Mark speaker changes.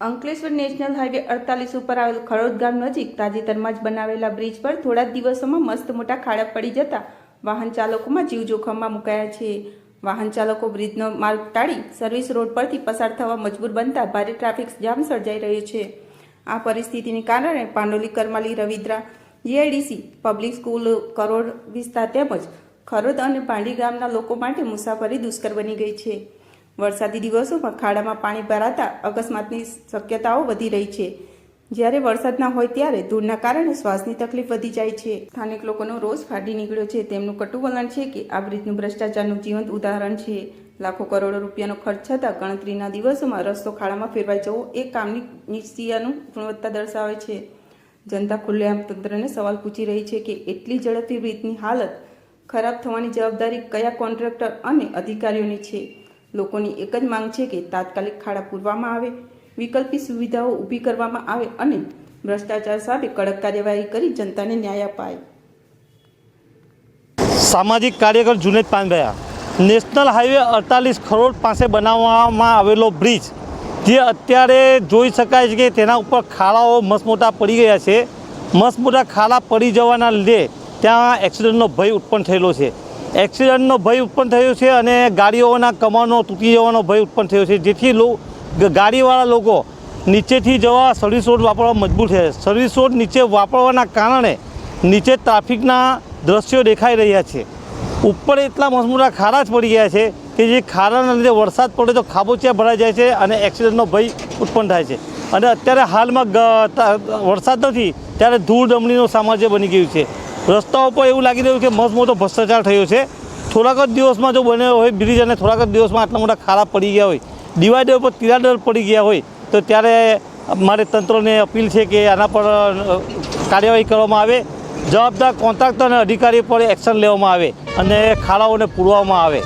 Speaker 1: Ankleshwar national highway અડતાલીસ ઉપર આવેલ ખરોદ ગામ નજીક તાજેતરમાં જ બનાવેલા બ્રિજ પર થોડા દિવસોમાં મસ્ત મોટા ખાડા પડી જતા વાહન ચાલકોમાં જીવ જોખમમાં મુકાયા છે. વાહન ચાલકો બ્રિજનો માર્ગ ટાળી સર્વિસ રોડ પરથી પસાર થવા મજબૂર બનતા ભારે ટ્રાફિક જામ સર્જાઈ રહ્યો છે. આ પરિસ્થિતિને કારણે Pandoli Karmali, Ravidra, GIDC, public school, Karod વિસ્તાર તેમજ ખરોદ અને પાંડી ગામના લોકો માટે મુસાફરી દુષ્કર બની ગઈ છે. વરસાદી દિવસોમાં ખાડામાં પાણી ભરાતા અકસ્માતની શક્યતાઓ વધી રહી છે. જ્યારે વરસાદ ના હોય ત્યારે ધૂળના કારણે શ્વાસની તકલીફ વધી જાય છે. સ્થાનિક લોકોનો રોષ ફાટી નીકળ્યો છે. તેમનું કટુ વલણ છે કે આ બ્રિજનું ભ્રષ્ટાચારનું જીવંત ઉદાહરણ છે. લાખો કરોડો રૂપિયાનો ખર્ચ થતાં ગણતરીના દિવસોમાં રસ્તો ખાડામાં ફેરવાઈ જવો એ કામની નિશ્ચિયાનું ગુણવત્તા દર્શાવે છે. જનતા ખુલ્લેઆમ તંત્રને સવાલ પૂછી રહી છે કે એટલી ઝડપથી બ્રિજની હાલત ખરાબ થવાની જવાબદારી કયા કોન્ટ્રાક્ટર અને અધિકારીઓની છે? લોકોની એક જ માંગ છે કે તાત્કાલિક ખાડા પૂરવામાં આવે, વિકલ્પી સુવિધાઓ ઊભી કરવામાં આવે અને ભ્રષ્ટાચાર સામે કડક કાર્યવાહી કરી જનતાને ન્યાય અપાય.
Speaker 2: સામાજિક કાર્યકર જુનેદ પાનભયા નેશનલ હાઈવે અડતાલીસ કરોડ પાસે બનાવવામાં આવેલો બ્રિજ, જે અત્યારે જોઈ શકાય છે કે તેના ઉપર ખાડાઓ મસમોટા પડી ગયા છે. મસમોટા મોટા ખાડા પડી જવાના લીધે ત્યાં એક્સિડન્ટનો ભય ઉત્પન્ન થયેલો છે. એક્સિડન્ટનો ભય ઉત્પન્ન થયો છે અને ગાડીઓના કમાનો તૂટી જવાનો ભય ઉત્પન્ન થયો છે. જેથી લો ગાડીવાળા લોકો નીચેથી જવા સર્વિસ રોડ વાપરવા મજબૂર છે. સર્વિસ રોડ નીચે વાપરવાના કારણે નીચે ટ્રાફિકના દ્રશ્યો દેખાઈ રહ્યા છે. ઉપર એટલા મસમોટા ખારા જ પડી ગયા છે કે જે ખારાના લીધે વરસાદ પડે તો ખાબોચિયા ભરાઈ જાય છે અને એક્સિડન્ટનો ભય ઉત્પન્ન થાય છે. અને અત્યારે હાલમાં વરસાદ નથી, ત્યારે ધૂળ ડમણીનું સામ્રાજ્ય બની ગયું છે. રસ્તાઓ પર એવું લાગી રહ્યું કે મસ્ત મોટો ભ્રષ્ટાચાર થયો છે. થોડાક જ દિવસમાં જો બન્યો હોય, બ્રિજ અને થોડાક જ દિવસમાં આટલા મોટા ખાડા પડી ગયા હોય ડિવાઈડર પર તિરાડર પડી ગયા હોય, તો ત્યારે મારે તંત્રને અપીલ છે કે આના પર કાર્યવાહી કરવામાં આવે. જવાબદાર કોન્ટ્રાક્ટર અને અધિકારી પર એક્શન લેવામાં આવે અને ખાડાઓને પૂરવામાં આવે.